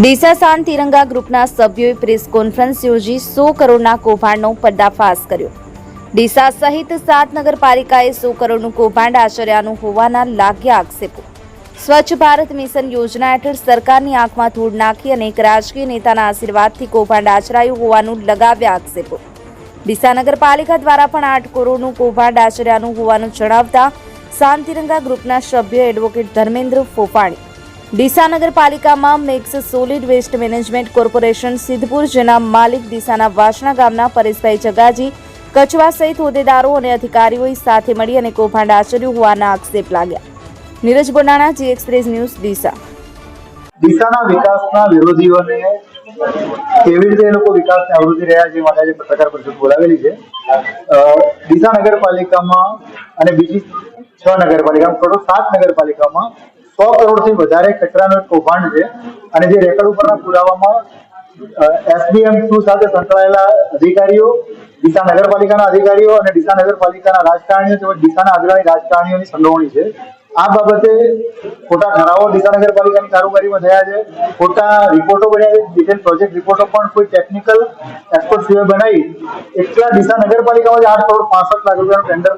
Deesa San તિરંગા ગ્રુપના સભ્યોએ press conference યોજી સો કરોડના કૌભાંડનો પર્દાફાશ કર્યો. ડીસા સહિત સાત નગરપાલિકાએ સો કરોડનું કૌભાંડ આચર્યાનું હોવાના લાગ્યા આક્ષેપો. સ્વચ્છ ભારત મિશન યોજના હેઠળ સરકારની આંખમાં ધૂળ નાખી અને એક રાજકીય નેતાના આશીર્વાદથી કૌભાંડ આચરાયું હોવાનું લગાવ્યા આક્ષેપો. ડીસા નગરપાલિકા દ્વારા પણ આઠ કરોડનું કૌભાંડ આચર્યાનું હોવાનું જણાવતા સાન તિરંગા ગ્રુપના સભ્ય એડવોકેટ ધર્મેન્દ્ર ફોફાણી ડીસા નગરપાલિકામાં max solid waste management corporation Siddhpur જેના માલિક ડીસાના વાસણા ગામના પરેશભાઈ જગાજી કચવા સહિત હોદ્દેદારો અને અધિકારીઓએ સાથે મળી અને કૌભાંડ આચર્યું હોવાના આક્ષેપ લાગ્યા. Niraj Bodana G express news Deesa. ડીસાના વિકાસના વિરોધીઓને કેવી રીતે એ લોકો વિકાસને અવરોધી રહ્યા છે માટે આજે પત્રકાર પરિષદ બોલાવેલી છે. ડીસા નગરપાલિકામાં અને બીજી છ નગરપાલિકામાં, ટોટલ સાત નગરપાલિકામાં સો કરોડથી વધારે કચરાનું એક કૌભાંડ છે. અને જે રેકર્ડ ઉપરના પુરાવામાં એસડીએમ ટુ સાથે સંકળાયેલા અધિકારીઓ, ડીસા નગરપાલિકાના અધિકારીઓ અને ડીસા નગરપાલિકાના રાજકારણીઓ તેમજ ડીસાના અગ્રણી રાજકારણીઓની સંડોવણી છે. આ બાબતે ખોટા ઠરાવો ડીસા નગરપાલિકાની કારોબારીમાં થયા છે. ખોટા રિપોર્ટો બન્યા છે. ડિટેલ પ્રોજેક્ટ રિપોર્ટો પણ કોઈ ટેકનિકલ એક્સપર્ટ સિવાય બનાવી એટલા ડીસા નગરપાલિકામાં આઠ કરોડ પાસઠ લાખ રૂપિયાનું ટેન્ડર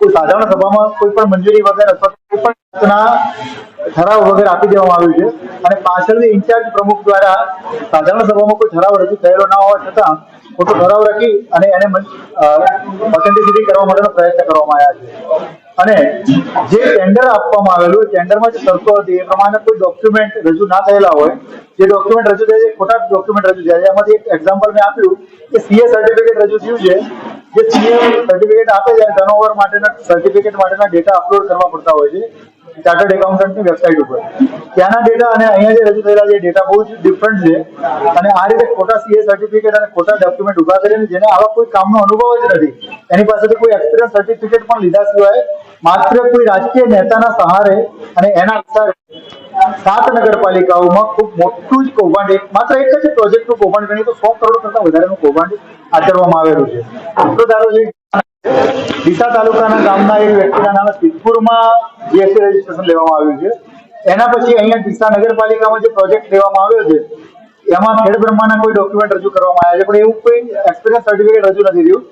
કોઈ સાધારણ સભામાં કોઈ પણ મંજૂરી વગર અથવા ઠરાવ વગર આપી દેવામાં આવ્યું છે. અને પાછળથી ઇન્ચાર્જ પ્રમુખ દ્વારા સાધારણ સભામાં કોઈ ઠરાવ રજૂ થયેલો ના હોવા છતાં ખોટો ઠરાવ રાખી અને એને ઓથેન્ટિસિટી કરવા માટેનો પ્રયત્ન કરવામાં આવ્યા છે. અને જે ટેન્ડર આપવામાં આવેલું ટેન્ડરમાં જે શરતો હતી, એ પ્રમાણે કોઈ ડોક્યુમેન્ટ રજૂ ના થયેલા હોય, જે ડોક્યુમેન્ટ રજૂ થયા છે, ખોટા ડોક્યુમેન્ટ રજૂ થયા છે. એમાંથી એક એક્ઝામ્પલ મેં આપ્યું કે સીએ સર્ટિફિકેટ રજૂ થયું છે. જે સીએ સર્ટિફિકેટ આપે છે ટર્નઓવર માટેના સર્ટિફિકેટ માટેના ડેટા અપલોડ કરવા પડતા હોય છે ચાર્ટર્ડ એકાઉન્ટન્ટની વેબસાઇટ ઉપર. ત્યાંના ડેટા અને અહીંયા જે રજૂ થયેલા છે ડેટા બહુ જ ડિફરન્ટ છે. અને આ રીતે ખોટા સીએ સર્ટિફિકેટ અને ખોટા ડોક્યુમેન્ટ ઊભા કરીને જેને આવા કોઈ કામનો અનુભવ જ નથી. એની પાસેથી કોઈ એક્સપિરિયન્સ સર્ટિફિકેટ પણ લીધા સિવાય, માત્ર કોઈ રાજકીય નેતાના સહારે અને એના આધારે સાત નગરપાલિકાઓમાં ખૂબ મોટું જ કૌભાંડ માત્ર એક જ પ્રોજેક્ટનું કૌભાંડ ગણીએ તો સો કરોડ કરતા વધારેનું કૌભાંડ આચરવામાં આવેલું છે. તો ધારો જે ડીસા તાલુકાના ગામના એક વ્યક્તિના નામે સિદ્ધપુરમાં જીએસટી રજીસ્ટ્રેશન લેવામાં આવ્યું છે. એના પછી અહીંયા ડીસા નગરપાલિકામાં જે પ્રોજેક્ટ લેવામાં આવ્યો છે, એમાં ખેડ બ્રહ્માના કોઈ ડોક્યુમેન્ટ રજૂ કરવામાં આવ્યા છે, પણ એવું કોઈ એક્સપિરિયન્સ સર્ટિફિકેટ રજૂ નથી થયું.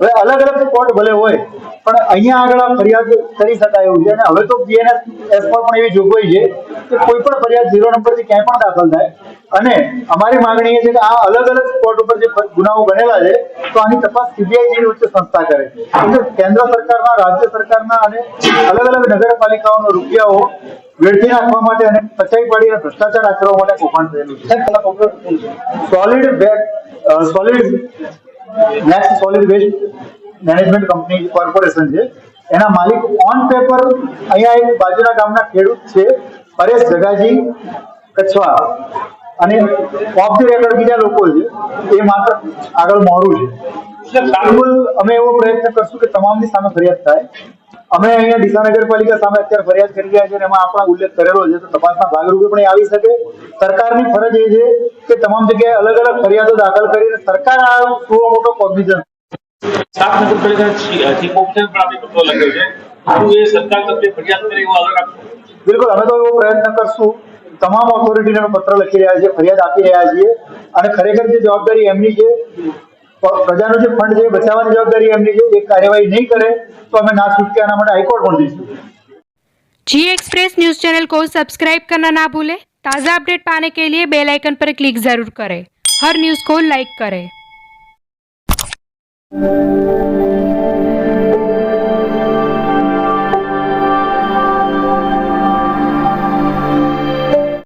હવે અલગ અલગ કોર્ટ ભલે હોય પણ અહીંયા આગળ ફરિયાદ કરી શકાય એવું છે. અને હવે તો બીએનએસ એસ પર પણ એવી જોગવાઈ છે કે કોઈ પણ ફરિયાદ ઝીરો નંબરથી ક્યાંય પણ દાખલ થાય. અને અમારી માંગણી એ છે કે આ અલગ અલગ સ્પોટ ઉપર જે ગુનાઓ બનેલા છે તો આની તપાસ સીબીઆઈ જેવી ઉચ્ચ સંસ્થા કરે કેમ કેન્દ્ર સરકારના રાજ્ય સરકારના અને અલગ અલગ નગરપાલિકાઓનો રૂપિયાઓ વેડફી નાખવા માટે અને પચાઈ પાડી અને ભ્રષ્ટાચાર આચરવા માટે કૌભાંડ થયેલું છે. Solid back solid next solid waste management company corporation છે. એના માલિક ઓન પેપર અહીંયા એક બાજુના ગામના ખેડૂત છે, પરેશ જગાજી કચ્છવા અને ઓફ ધી રેકોર્ડ બીજા લોકો છે, એ માત્ર આગળ મોડું છે. બિલકુલ અમે એવો પ્રયત્ન કરશું કે તમામની સામે ફરિયાદ થાય. અમે અહીંયા ડીસા નગરપાલિકા સામે અત્યારે ફરિયાદ કરી રહ્યા છે એમાં આપણા ઉલ્લેખ કરેલો છે, તો તપાસના ભાગરૂપે પણ આવી શકે. સરકારની ફરજ એ છે કે તમામ જગ્યાએ અલગ અલગ ફરિયાદો દાખલ કરીને સરકાર આ મોટો કોગ્નિઝન સાત નગરપાલિકા ચીફ ઓફિસર પણ આપણે પત્ર લખ્યો છે શું એ સરકાર તરફથી ફરિયાદ કરે એવો આગળ આપશો બિલકુલ અમે તો એવો પ્રયત્ન કરશું તમામ ઓથોરિટીને અમે પત્ર લખી રહ્યા છીએ ફરિયાદ આપી રહ્યા છીએ અને ખરેખર જે જવાબદારી એમની છે પ- પ્રજાનું જે ફંડ છે એ બચાવવાની જવાબદારી એમની છે એ કાર્યવાહી નહીં કરે તો અમે ના છૂટકે આના માટે હાઈકોર્ટ પણ જઈશું जी एक्सप्रेस न्यूज़ चैनल को सब्सक्राइब करना ना भूलें ताज़ा अपडेट पाने के लिए बेल आइकन पर क्लिक ज़रूर करें हर न्यूज़ को लाइक करें thank you